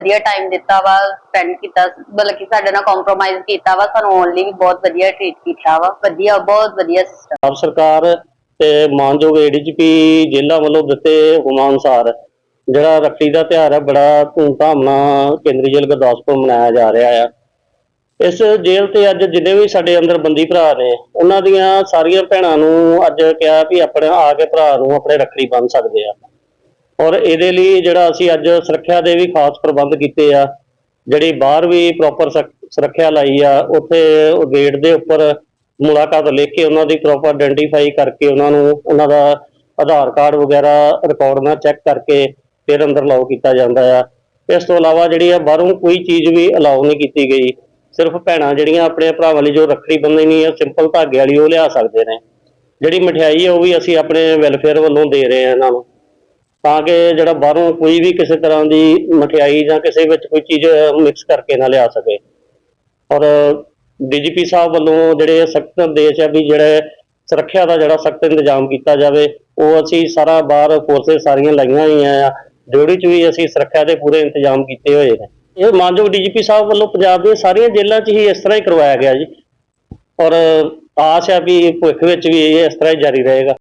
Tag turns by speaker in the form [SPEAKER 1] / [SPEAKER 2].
[SPEAKER 1] ਵਧੀਆ ਟਾਈਮ ਦਿੱਤਾ ਵਾ ਸਪੈਂਡ ਕੀਤਾ ਬਲਕਿ ਸਾਡੇ ਨਾਲ ਕੰਪਰੋਮਾਈਜ਼ ਕੀਤਾ ਵਾ, ਸਾਨੂੰ ਓਨਲੀ ਵੀ ਬਹੁਤ ਵਧੀਆ ਟ੍ਰੀਟ ਕੀਤਾ ਵਾ, ਵਧੀਆ, ਬਹੁਤ ਵਧੀਆ ਸਿਸਟਮ
[SPEAKER 2] ਆਪ ਸਰਕਾਰ ਤੇ ਮਾਨਯੋਗ ਏਡੀਜੀਪੀ ਜ਼ਿਲ੍ਹਾ ਵੱਲੋਂ ਦਿੱਤੇ ਹੁਕਮਾਂ ਅਨੁਸਾਰ, ਜਿਹੜਾ ਰੱਖੜੀ ਦਾ ਤਿਉਹਾਰ ਹੈ, ਬੜਾ ਧੂਮਧਾਮ ਨਾਲ ਕੇਂਦਰੀ ਜੇਲ੍ਹ ਗੁਰਦਾਸਪੁਰ ਮਨਾਇਆ ਜਾ ਰਿਹਾ ਆ। ਇਸ ਜੇਲ੍ਹ ਤੇ ਅੱਜ ਜਿੰਨੇ ਵੀ ਸਾਡੇ ਅੰਦਰ ਬੰਦੀ ਭਰਾ ਨੇ, ਉਹਨਾਂ ਦੀਆਂ ਸਾਰੀਆਂ ਭੈਣਾਂ ਨੂੰ ਅੱਜ ਕਿਹਾ ਵੀ ਆਪਣੇ ਆ ਕੇ ਭਰਾ ਨੂੰ ਆਪਣੇ ਰੱਖੜੀ ਬੰਨ ਸਕਦੇ ਆ। ਔਰ ਇਹਦੇ ਲਈ ਜਿਹੜਾ ਅਸੀਂ ਅੱਜ ਸੁਰੱਖਿਆ ਦੇ ਵੀ ਖਾਸ ਪ੍ਰਬੰਧ ਕੀਤੇ ਆ, ਜਿਹੜੀ ਬਾਹਰ ਵੀ ਪ੍ਰੋਪਰ ਸੁਰੱਖਿਆ ਲਾਈ ਆ, ਉੱਥੇ ਗੇਟ ਦੇ ਉੱਪਰ ਮੁਲਾਕਾਤ ਲਿਖ ਕੇ ਉਹਨਾਂ ਦੀ ਪ੍ਰੋਪਰ ਆਇਡੈਂਟੀਫਾਈ ਕਰਕੇ ਉਹਨਾਂ ਨੂੰ, ਉਹਨਾਂ ਦਾ ਆਧਾਰ ਕਾਰਡ ਵਗੈਰਾ ਰਿਕਾਰਡ ਨਾਲ ਚੈੱਕ ਕਰਕੇ ਫਿਰ ਅੰਦਰ ਲਾਓ ਕੀਤਾ ਜਾਂਦਾ ਆ। ਇਸ ਤੋਂ ਇਲਾਵਾ ਜਿਹੜੀ ਆ ਬਾਹਰੋਂ ਕੋਈ ਚੀਜ਼ ਵੀ ਅਲਾਉ ਨਹੀਂ ਕੀਤੀ ਗਈ। ਸਿਰਫ ਭੈਣਾਂ ਜਿਹੜੀਆਂ ਆਪਣੇ ਭਰਾਵਾਂ ਲਈ ਜੋ ਰੱਖੜੀ ਬੰਨ੍ਹਣੀ ਆ ਸਿੰਪਲ ਧਾਗੇ ਵਾਲੀ ਉਹ ਲਿਆ ਸਕਦੇ ਨੇ। ਜਿਹੜੀ ਮਠਿਆਈ ਆ ਉਹ ਵੀ ਅਸੀਂ ਆਪਣੇ ਵੈਲਫੇਅਰ ਵੱਲੋਂ ਦੇ ਰਹੇ ਹਾਂ ਇਹਨਾਂ ਨੂੰ। ਤਾਂ ਕਿ ਜਿਹੜਾ ਬਾਹਰੋਂ ਕੋਈ ਵੀ ਕਿਸੇ ਤਰ੍ਹਾਂ ਦੀ ਮਠਿਆਈ ਜਾਂ ਕਿਸੇ ਵਿੱਚ ਕੋਈ ਚੀਜ਼ ਮਿਕਸ ਕਰਕੇ ਨਾ ਲਿਆ ਸਕੇ। ਔਰ ਡੀਜੀਪੀ ਸਾਹਿਬ ਵੱਲੋਂ ਜਿਹੜੇ ਸਖਤ ਆਦੇਸ਼ ਹੈ ਵੀ ਜਿਹੜੇ ਸੁਰੱਖਿਆ ਦਾ ਜਿਹੜਾ ਸਖਤ ਇੰਤਜ਼ਾਮ ਕੀਤਾ ਜਾਵੇ, ਉਹ ਅਸੀਂ ਸਾਰਾ ਬਾਹਰ ਫੋਰਸਸ ਸਾਰੀਆਂ ਲਾਈਆਂ ਹੋਈਆਂ ਆ, ਡਿਊਟੀ 'ਚ ਵੀ ਅਸੀਂ ਸੁਰੱਖਿਆ ਦੇ ਪੂਰੇ ਇੰਤਜ਼ਾਮ ਕੀਤੇ ਹੋਏ ਨੇ। ਇਹ ਮਾਨਯੋਗ ਡੀਜੀਪੀ ਸਾਹਿਬ ਵੱਲੋਂ ਪੰਜਾਬ ਦੀਆਂ ਸਾਰੀਆਂ ਜੇਲ੍ਹਾਂ 'ਚ ਹੀ ਇਸ ਤਰ੍ਹਾਂ ਹੀ ਕਰਵਾਇਆ ਗਿਆ ਜੀ। ਔਰ ਆਸ ਹੈ ਵੀ ਭਵਿੱਖ ਵਿੱਚ ਵੀ ਇਹ ਇਸ ਤਰ੍ਹਾਂ ਹੀ ਜਾਰੀ ਰਹੇਗਾ।